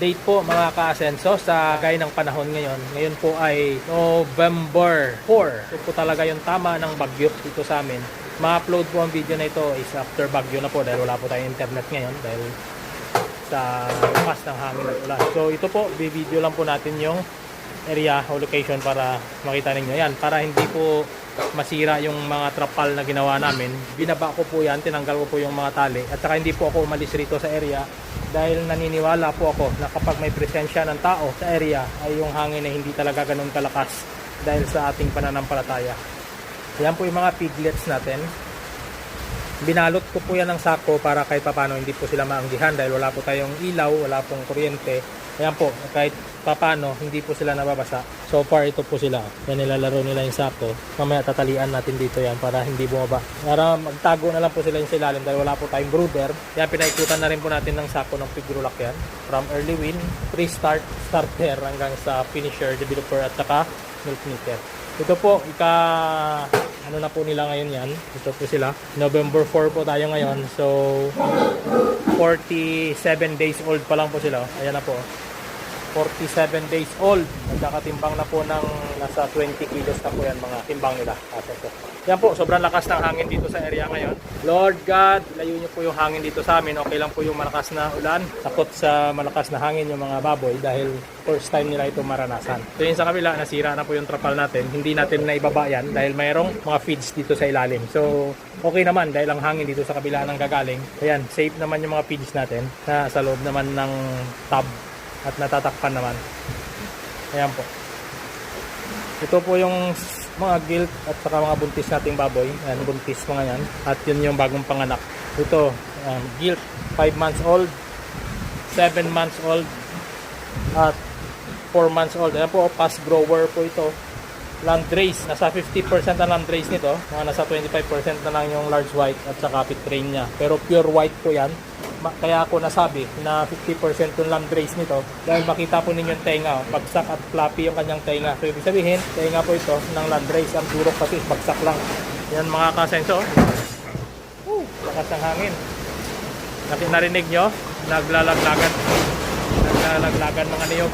update po mga ka-asenso sa gaya ng panahon ngayon. Ngayon po ay November 4. Ito po talaga yung tama ng bagyo dito sa amin. Ma-upload po ang video na ito is after bagyo na po dahil wala po tayong internet ngayon dahil sa lakas ng hangin at ulan. So ito po, video lang po natin yung area o location para makita ninyo yan. Para hindi po masira yung mga trapal na ginawa namin binaba ko po yan tinanggal ko po yung mga tali. At saka hindi po ako umalis rito sa area dahil naniniwala po ako na kapag may presensya ng tao sa area ay yung hangin ay hindi talaga ganun kalakas dahil sa ating pananampalataya. Yan po yung mga piglets natin binalot ko po yan ng sako para kahit papano hindi po sila maanggihan dahil wala po tayong ilaw, wala pong kuryente. Ayan po, kahit papano hindi po sila nababasa. So far ito po sila. Yan nilalaro nila yung sako. Mamaya tatalian natin dito yan para hindi bumaba. Para magtago na lang po sila yung sa ilalim dahil wala po tayong brooder. Yan pinaikutan na rin po natin ng sako ng figurulak yan. From early win, pre-start, starter hanggang sa finisher, developer at saka milk meter. Ito po, ika na po nila ngayon yan. Ito po sila. November 4 po tayo ngayon. So 47 days old pa lang po sila. Ayan na po. 47 days old. Nagkakatimbang na po ng nasa 20 kilos na po yan mga timbang nila. Ate po. Yan po, sobrang lakas ng hangin dito sa area ngayon. Lord God, layo niyo po yung hangin dito sa amin. Okay lang po yung malakas na ulan. Takot sa malakas na hangin yung mga baboy dahil first time nila ito maranasan. So yun sa kabila, nasira na po yung trapal natin. Hindi natin na ibaba yan dahil mayroong mga feeds dito sa ilalim. So okay naman dahil ang hangin dito sa kabila ng gagaling. Ayan, safe naman yung mga feeds natin na sa loob naman ng tub at natatakpan naman. Ayan po. Ito po yung mga gilt at saka mga buntis nating baboy. Ayan, buntis mga yan. At yun yung bagong panganak. Ito, um, gilt, 5 months old, 7 months old, at 4 months old. Ayan po, fast grower po ito. Landrace, nasa 50% na landrace nito. Mga nasa 25% na lang yung large white at saka pit train niya. Pero pure white po yan. Kaya ako nasabi na 50% yung landrace nito dahil makita po ninyo yung tenga, oh. bagsak at floppy yung kanyang tenga. So ibig sabihin, tenga po ito ng landrace. Ang durok kasi bagsak lang. Yan mga kasenso. Woo, lakas ng hangin. Narinig nyo? Naglalaglagan. Naglalaglagan mga niyog.